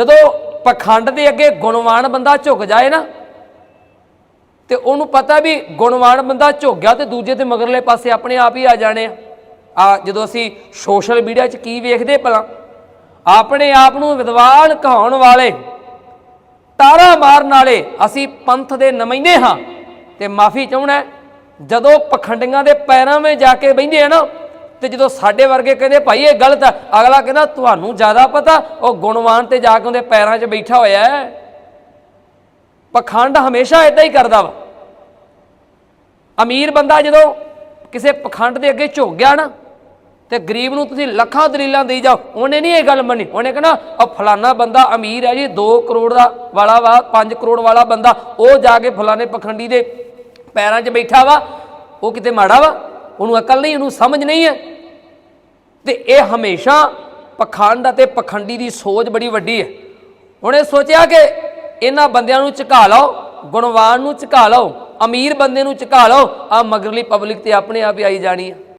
ਜਦੋਂ ਪਖੰਡ ਦੇ ਅੱਗੇ ਗੁਣਵਾਨ ਬੰਦਾ ਝੁਕ ਜਾਏ ਨਾ, ਤੇ ਉਹਨੂੰ ਪਤਾ ਵੀ ਗੁਣਵਾਨ ਬੰਦਾ ਝੁਕ ਗਿਆ ਤੇ ਦੂਜੇ ਤੇ ਮਗਰਲੇ ਪਾਸੇ ਆਪਣੇ ਆਪ ਹੀ ਆ ਜਾਣੇ ਆ। ਆ ਜਦੋਂ ਅਸੀਂ ਸੋਸ਼ਲ ਮੀਡੀਆ 'ਚ ਕੀ ਵੇਖਦੇ ਭਲਾ, ਆਪਣੇ ਆਪ ਨੂੰ ਵਿਦਵਾਨ ਕਹਾਉਣ ਵਾਲੇ, ਤਾਰਾ ਮਾਰਨ ਵਾਲੇ ਅਸੀਂ ਪੰਥ ਦੇ ਨੁਮਾਇੰਦੇ ਹਾਂ। ਤੇ ਮਾਫੀ ਚਾਹਣਾ ਜਦੋਂ ਪਖੰਡੀਆਂ ਦੇ ਪੈਰਾਂ 'ਵਿੱਚ ਜਾ ਕੇ ਬਹਿੰਦੇ ਆ ਨਾ ਤੇ ਜਦੋਂ ਸਾਡੇ ਵਰਗੇ ਕਹਿੰਦੇ, ਭਾਈ, ਇਹ ਗਲਤ ਹੈ ਅਗਲਾ ਕਹਿੰਦਾ, ਤੁਹਾਨੂੰ ਜ਼ਿਆਦਾ ਪਤਾ, ਉਹ ਗੁਣਵਾਨ ਤੇ ਜਾ ਕੇ ਉਹਦੇ ਪੈਰਾਂ 'ਚ ਬੈਠਾ ਹੋਇਆ ਹੈ। ਪਖੰਡ ਹਮੇਸ਼ਾ ਇਦਾਂ ਹੀ ਕਰਦਾ ਵਾ। ਅਮੀਰ ਬੰਦਾ ਜਦੋਂ ਕਿਸੇ ਪਖੰਡ ਦੇ ਅੱਗੇ ਝੁਕ ਗਿਆ ਨਾ, ਤੇ ਗਰੀਬ ਨੂੰ ਤੁਸੀਂ ਲੱਖਾਂ ਦਲੀਲਾਂ ਦੇਈ ਜਾਓ, ਉਹਨੇ ਨਹੀਂ ਇਹ ਗੱਲ ਮੰਨੀ। ਉਹਨੇ ਕਹਣਾ, ਉਹ ਫਲਾਨਾ ਬੰਦਾ ਅਮੀਰ ਹੈ ਜੀ 2 ਕਰੋੜ ਦਾ ਵਾਲਾ ਵਾ 5 ਕਰੋੜ ਵਾਲਾ ਬੰਦਾ, ਉਹ ਜਾ ਕੇ ਫਲਾਨੇ ਪਖੰਡੀ ਦੇ ਪੈਰਾਂ 'ਚ ਬੈਠਾ ਵਾ, ਉਹ ਕਿਤੇ ਮਾੜਾ ਵਾ? ਉਹਨੂੰ ਅਕਲ ਨਹੀਂ, ਉਹਨੂੰ ਸਮਝ ਨਹੀਂ ਹੈ। ਤੇ ਇਹ ਹਮੇਸ਼ਾ ਪਖੰਡ ਅਤੇ ਪਖੰਡੀ ਦੀ ਸੋਚ ਬੜੀ ਵੱਡੀ ਹੈ। ਉਹਨੇ ਸੋਚਿਆ ਕਿ ਇਹਨਾਂ ਬੰਦਿਆਂ ਨੂੰ ਝੁਕਾ ਲਓ, ਗੁਣਵਾਨ ਨੂੰ ਝੁਕਾ ਲਓ, ਅਮੀਰ ਬੰਦੇ ਨੂੰ ਝੁਕਾ ਲਓ ਆ ਮਗਰਲੀ ਪਬਲਿਕ ਤੇ ਆਪਣੇ ਆਪ ਹੀ ਆਈ ਜਾਣੀ ਹੈ।